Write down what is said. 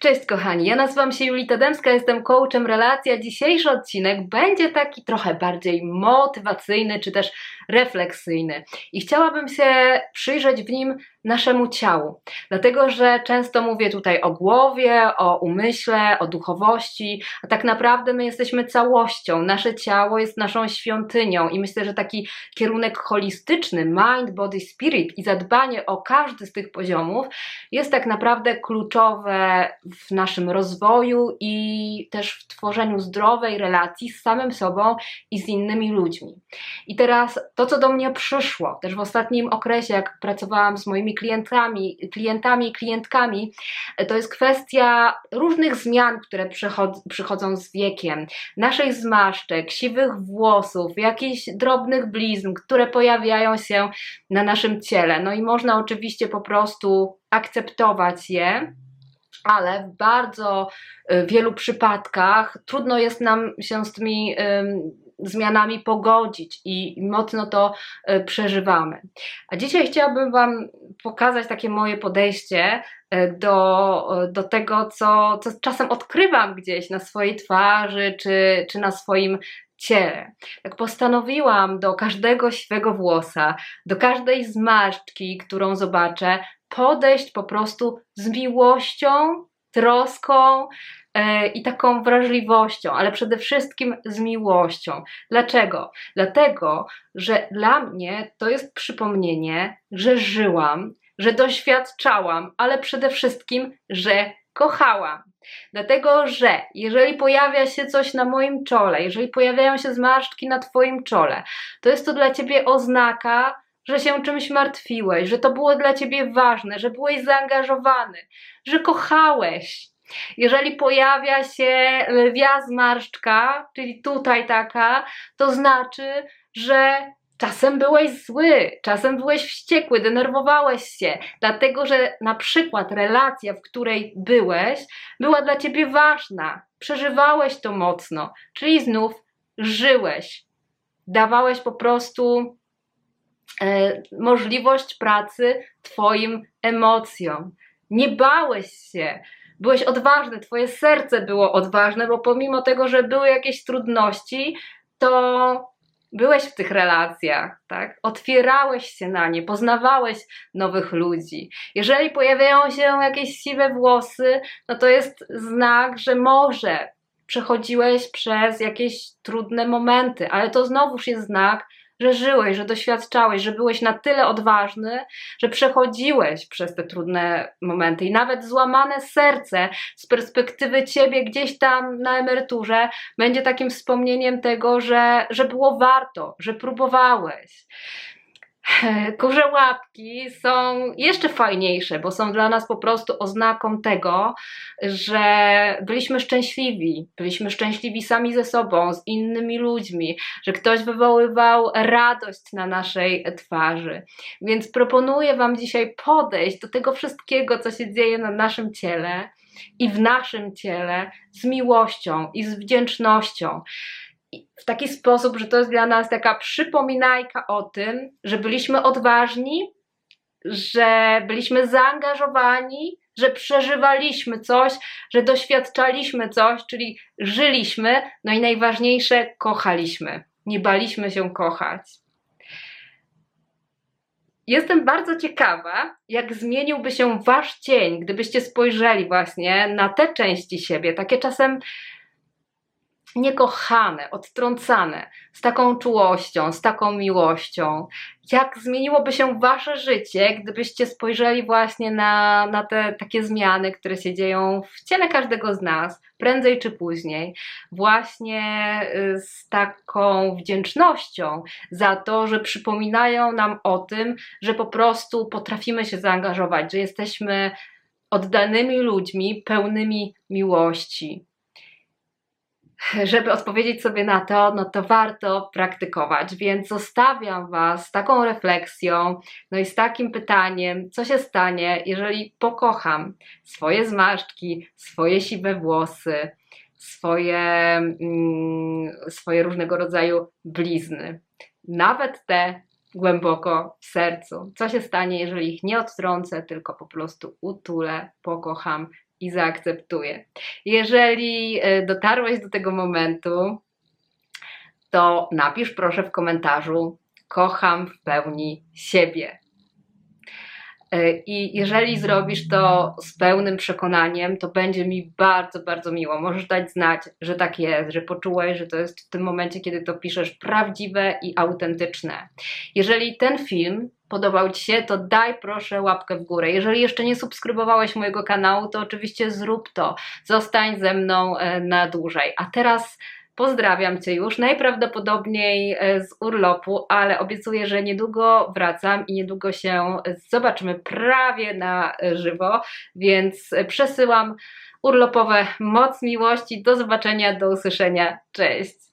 Cześć kochani, ja nazywam się Julita Demska, jestem coachem relacji, a dzisiejszy odcinek będzie taki trochę bardziej motywacyjny czy też refleksyjny. I chciałabym się przyjrzeć w nim naszemu ciału, dlatego że często mówię tutaj o głowie, o umyśle, o duchowości, a tak naprawdę my jesteśmy całością. Nasze ciało jest naszą świątynią i myślę, że taki kierunek holistyczny, mind, body, spirit i zadbanie o każdy z tych poziomów jest tak naprawdę kluczowe w naszym rozwoju i też w tworzeniu zdrowej relacji z samym sobą i z innymi ludźmi. I teraz to, co do mnie przyszło, też w ostatnim okresie, jak pracowałam z moimi klientami, klientami i klientkami, to jest kwestia różnych zmian, które przychodzą z wiekiem, naszych zmarszczek, siwych włosów, jakichś drobnych blizn, które pojawiają się na naszym ciele. No i można oczywiście po prostu akceptować je ale w bardzo y, wielu przypadkach trudno jest nam się z tymi zmianami pogodzić i mocno to y, przeżywamy. A dzisiaj chciałabym Wam pokazać takie moje podejście y, do, do tego, co, co czasem odkrywam gdzieś na swojej twarzy czy, czy na swoim ciele. Tak postanowiłam do każdego siwego włosa, do każdej zmarszczki, którą zobaczę, podejść po prostu z miłością, troską yy, i taką wrażliwością, ale przede wszystkim z miłością. Dlaczego? Dlatego, że dla mnie to jest przypomnienie, że żyłam, że doświadczałam, ale przede wszystkim, że kochałam. Dlatego, że jeżeli pojawia się coś na moim czole, jeżeli pojawiają się zmarszczki na Twoim czole, to jest to dla Ciebie oznaka, że się czymś martwiłeś, że to było dla ciebie ważne, że byłeś zaangażowany, że kochałeś. Jeżeli pojawia się lwia zmarszczka, czyli tutaj taka, to znaczy, że czasem byłeś zły, czasem byłeś wściekły, denerwowałeś się, dlatego że na przykład relacja, w której byłeś, była dla ciebie ważna, przeżywałeś to mocno, czyli znów żyłeś, dawałeś po prostu możliwość pracy Twoim emocjom. Nie bałeś się, byłeś odważny, Twoje serce było odważne, bo pomimo tego, że były jakieś trudności, to byłeś w tych relacjach, tak? Otwierałeś się na nie, poznawałeś nowych ludzi. Jeżeli pojawiają się jakieś siwe włosy, no to jest znak, że może przechodziłeś przez jakieś trudne momenty, ale to znowuż jest znak, że żyłeś, że doświadczałeś, że byłeś na tyle odważny, że przechodziłeś przez te trudne momenty i nawet złamane serce z perspektywy ciebie gdzieś tam na emeryturze będzie takim wspomnieniem tego, że, że było warto, że próbowałeś. Kurze łapki są jeszcze fajniejsze, bo są dla nas po prostu oznaką tego, że byliśmy szczęśliwi. Byliśmy szczęśliwi sami ze sobą, z innymi ludźmi, że ktoś wywoływał radość na naszej twarzy. Więc proponuję Wam dzisiaj podejść do tego wszystkiego, co się dzieje na naszym ciele i w naszym ciele z miłością i z wdzięcznością w taki sposób, że to jest dla nas taka przypominajka o tym, że byliśmy odważni, że byliśmy zaangażowani, że przeżywaliśmy coś, że doświadczaliśmy coś, czyli żyliśmy, no i najważniejsze, kochaliśmy. Nie baliśmy się kochać. Jestem bardzo ciekawa, jak zmieniłby się wasz cień, gdybyście spojrzeli właśnie na te części siebie, takie czasem niekochane, odtrącane, z taką czułością, z taką miłością. Jak zmieniłoby się wasze życie, gdybyście spojrzeli właśnie na, na te takie zmiany, które się dzieją w ciele każdego z nas, prędzej czy później, właśnie y, z taką wdzięcznością za to, że przypominają nam o tym, że po prostu potrafimy się zaangażować, że jesteśmy oddanymi ludźmi, pełnymi miłości żeby odpowiedzieć sobie na to, no to warto praktykować. Więc zostawiam Was z taką refleksją, no i z takim pytaniem, co się stanie, jeżeli pokocham swoje zmarszczki, swoje siwe włosy, swoje, mm, swoje różnego rodzaju blizny, nawet te głęboko w sercu. Co się stanie, jeżeli ich nie odtrącę, tylko po prostu utulę, pokocham i zaakceptuję. Jeżeli e, dotarłeś do tego momentu, to napisz proszę w komentarzu: Kocham w pełni siebie. E, I jeżeli zrobisz to z pełnym przekonaniem, to będzie mi bardzo, bardzo miło. Możesz dać znać, że tak jest, że poczułeś, że to jest w tym momencie, kiedy to piszesz, prawdziwe i autentyczne. Jeżeli ten film podobał Ci się, to daj proszę łapkę w górę. Jeżeli jeszcze nie subskrybowałeś mojego kanału, to oczywiście zrób to. Zostań ze mną e, na dłużej. A teraz Pozdrawiam Cię już, najprawdopodobniej e, z urlopu, ale obiecuję, że niedługo wracam i niedługo się zobaczymy prawie na żywo, więc przesyłam urlopowe moc miłości. Do zobaczenia, do usłyszenia. Cześć!